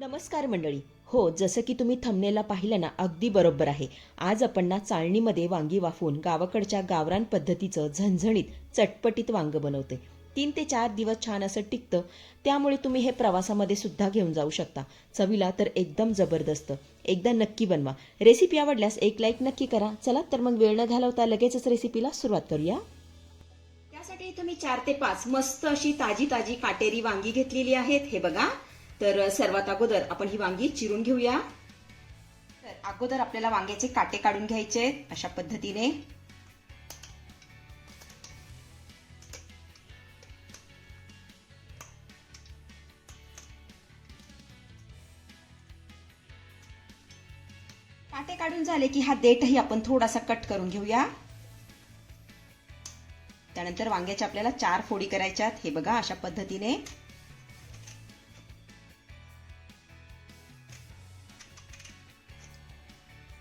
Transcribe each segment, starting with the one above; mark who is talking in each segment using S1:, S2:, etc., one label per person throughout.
S1: नमस्कार मंडळी. हो जसं की तुम्ही थंबनेला पाहिलं ना अगदी बरोबर आहे. आज आपण ना चाळणीमध्ये वांगी वाफवून गावाकडच्या गावरान पद्धतीचं झणझणीत चटपटीत वांग बनवते. तीन ते चार दिवस छान असं टिकतं त्यामुळे तुम्ही हे प्रवासामध्ये सुद्धा घेऊन जाऊ शकता. चवीला तर एकदम जबरदस्त. एकदा नक्की बनवा. रेसिपी आवडल्यास एक लाईक नक्की करा. चला तर मग वेळ न घालवता लगेचच रेसिपीला सुरुवात करूया. त्यासाठी इथं मी चार ते पाच मस्त अशी ताजी ताजी काटेरी वांगी घेतलेली आहेत. हे बघा. तर सर्वात अगोदर आपण ही वांगी चिरून घेऊया. तर अगोदर आपल्याला वांग्याचे काटे काढून घ्यायचे अशा पद्धतीने. काटे काढून झाले की हा देठही आपण थोडासा कट करून घेऊया. त्यानंतर वांग्याच्या आपल्याला चार फोडी करायच्यात हे बघा अशा पद्धतीने.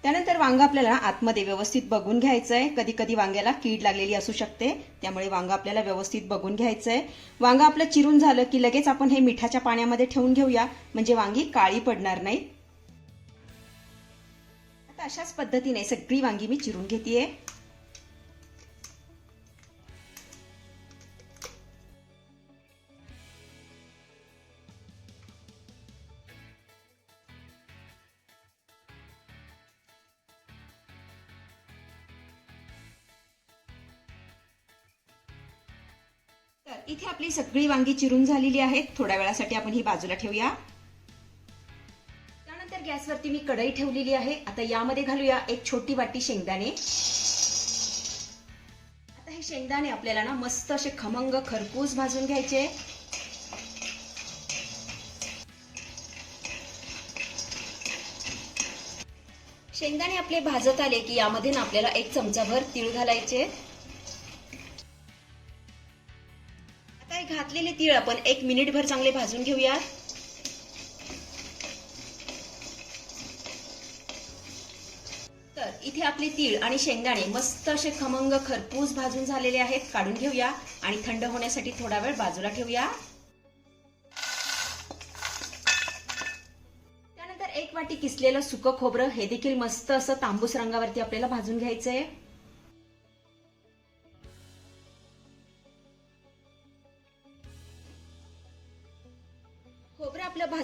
S1: त्यानंतर वांग आपल्याला आतमध्ये व्यवस्थित बघून घ्यायचं आहे कधी कधी वांग्याला कीड लागलेली असू शकते. त्यामुळे वांग आपल्याला व्यवस्थित बघून घ्यायचं आहे वांग आपलं चिरून झालं की लगेच आपण हे मिठाच्या पाण्यामध्ये ठेवून घेऊया. म्हणजे वांगी काळी पडणार नाही. आता अशाच पद्धतीने सगळी वांगी मी चिरून घेते इथे आपली सगळी वांगी चिरून झालेली आहेत. थोड्या वेळासाठी आपण ही बाजूला ठेवूया. त्यानंतर गॅसवरती मी कढई ठेवलेली आहे. आता यामध्ये घालूया एक छोटी वाटी शेंगदाणे. आता हे शेंगदाणे आपल्याला ना मस्त असे खमंग खरपूस भाजून घ्यायचे. शेंगदाणे आपले भाजत आले की यामध्ये ना आपल्याला एक चमचाभर तीळ घालायचे. घातलेले तीळ आपण एक मिनिटभर चांगले भाजून घेऊया. तर इथे आपले तीळ आणि शेंगदाणे मस्त असे खमंग खरपूस भाजून झालेले आहेत काढून घेऊया आणि थंड होण्यासाठी थोडा वेळ बाजूला ठेवूया. त्यानंतर एक वाटी किसलेलं सुकं खोबरं हे देखील मस्त असं तांबूस रंगावरती आपल्याला भाजून घ्यायचं आहे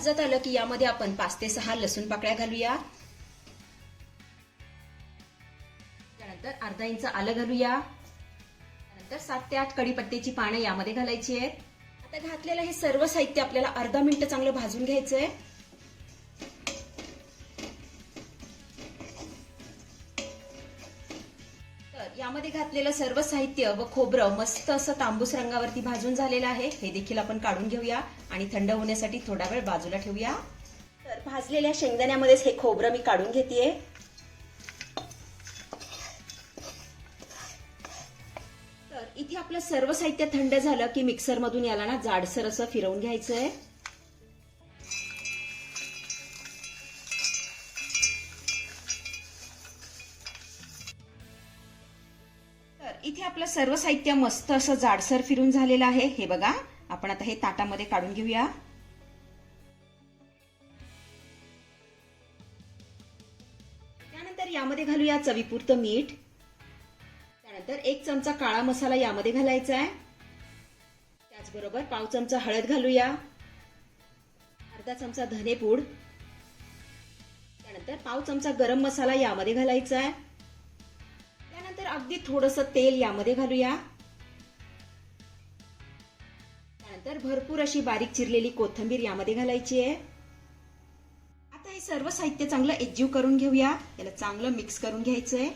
S1: भाजत आलं की यामध्ये आपण पाच ते सहा लसूण पाकळ्या घालूया. त्यानंतर अर्धा इंच आलं घालूया. त्यानंतर सात ते आठ कढीपत्त्याची पानं यामध्ये घालायची आहेत. आता घातलेलं हे सर्व साहित्य आपल्याला अर्धा मिनिट चांगलं भाजून घ्यायचंय. यामध्ये घातलेलं सर्व साहित्य व खोबरं मस्त असं तांबूस रंगावरती भाजून झालेलं आहे. हे देखील आपण काढून घेऊया आणि थंड होण्यासाठी थोडा वेळ बाजूला ठेवूया. तर भाजलेल्या शेंगदाण्यामध्येच हे खोबरं मी काढून घेते तर इथे आपलं सर्व साहित्य थंड झालं की मिक्सरमधून याला ना जाडसर असं फिरवून घ्यायचं आहे सर्व साहित्य मस्त असं जाडसर फिरून झालेलं आहे. हे बघा आपण आता हे ताटामध्ये काढून घेऊया. त्यानंतर यामध्ये घालूया चवीपुरतं मीठ. त्यानंतर एक चमचा काळा मसाला यामध्ये घालायचा आहे. त्याचबरोबर पाव चमचा हळद घालूया. अर्धा चमचा धनेपूड. त्यानंतर पाव चमचा गरम मसाला यामध्ये घालायचा आहे. त्यानंतर अगदी थोडस तेल यामध्ये घालूया. त्यानंतर भरपूर अशी बारीक चिरलेली कोथिंबीर यामध्ये घालायची आहे. आता हे सर्व साहित्य चांगलं एकजीव करून घेऊया. याला चांगलं मिक्स करून घ्यायचंय.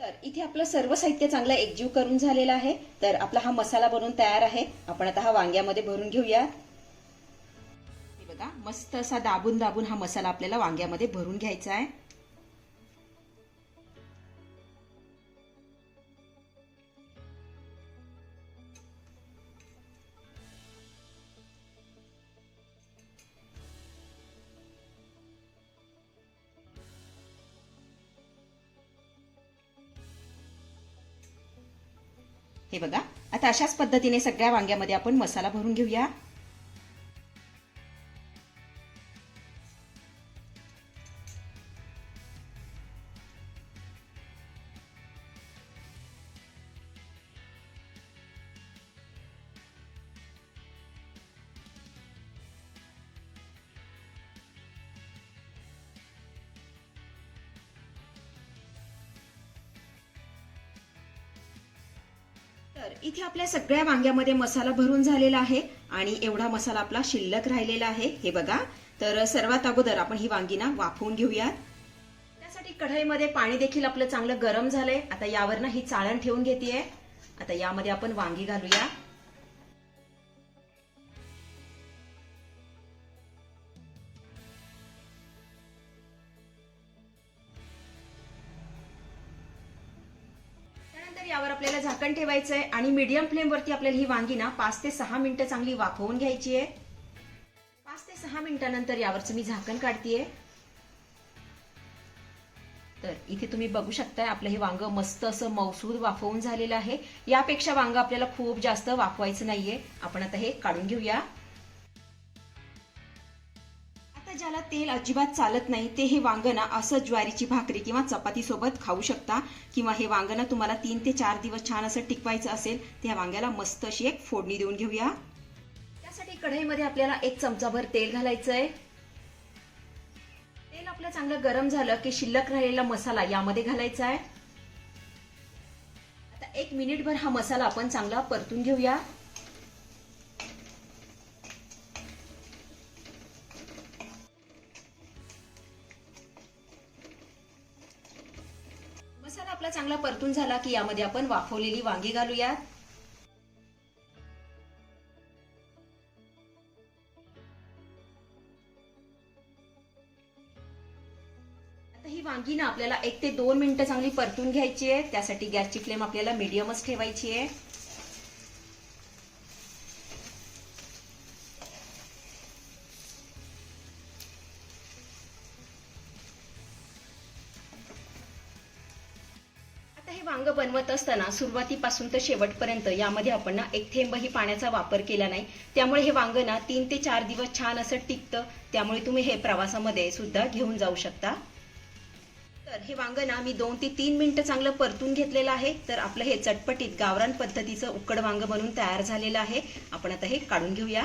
S1: तर इथे आपलं सर्व साहित्य चांगलं एकजीव करून झालेलं आहे. तर आपला हा मसाला बनवून तयार आहे. आपण आता हा वांग्यामध्ये भरून घेऊया. बघा मस्त असा दाबून दाबून हा मसाला आपल्याला वांग्यामध्ये भरून घ्यायचा आहे. हे बघा. आता अशाच पद्धतीने सगळ्या वांग्यामध्ये आपण मसाला भरून घेऊया. तर इथे आपल्या सगळ्या वांग्यामध्ये मसाला भरून झालेला आहे आणि एवढा मसाला आपला शिल्लक राहिलेला आहे. हे बघा. तर सर्वात अगोदर आपण ही वांगी ना वाफवून घेऊयात. त्यासाठी कढईमध्ये पाणी देखील आपलं चांगलं गरम झालंय. आता यावर ना ही चाळण ठेवून घेते आता यामध्ये आपण वांगी घालूया. यावर आपल्याला झाकण ठेवायचं आहे आणि मीडियम फ्लेमवरती आपल्याला ही वांगी ना पाच ते सहा मिनिटं चांगली वाफवून घ्यायची आहे. पाच ते सहा मिनिटानंतर यावरचं मी झाकण काढतीये. तर इथे तुम्ही बघू शकताय आपलं हे वांग मस्त असं मौसूद वाफवून झालेलं आहे. यापेक्षा वांग आपल्याला खूप जास्त वाफवायचं नाहीये. आपण आता हे काढून घेऊया. ज्याला तेल अजिबात चालत नाही ते हे वांगणं असं ज्वारीची भाकरी किंवा चपाती सोबत खाऊ शकता किंवा हे वांगणं तुम्हाला तीन ते चार दिवस छान असं टिकवायचं असेल त्या वांग्याला मस्त अशी एक फोडणी देऊन घेऊया. त्यासाठी कढईमध्ये आपल्याला एक चमचाभर तेल घालायचं आहे तेल आपलं चांगलं गरम झालं की शिल्लक राहिलेला मसाला यामध्ये घालायचा आहे आता एक मिनिटभर हा मसाला आपण चांगला परतून घेऊया. चांगला परतून झाला की यामध्ये आपण वाफवलेली वांगी घालूया आता ही वांगी ना आपल्याला एक ते दोन मिनिटं चांगली परतून घ्यायची आहे. त्यासाठी गॅसची फ्लेम आपल्याला मीडियमच ठेवायची आहे. असताना सुरुवातीपासून तर शेवटपर्यंत यामध्ये आपण ना एक थेंबही पाण्याचा वापर केला नाही. त्यामुळे हे वांग ना तीन ते चार दिवस छान असं टिकतं. त्यामुळे तुम्ही हे प्रवासामध्ये सुद्धा घेऊन जाऊ शकता. तर हे वांग ना मी दोन ते तीन मिनटं चांगलं परतून घेतलेलं आहे. तर आपलं हे चटपटीत गावरान पद्धतीचं उकड वांग बनून तयार झालेलं आहे. आपण आता हे काढून घेऊया.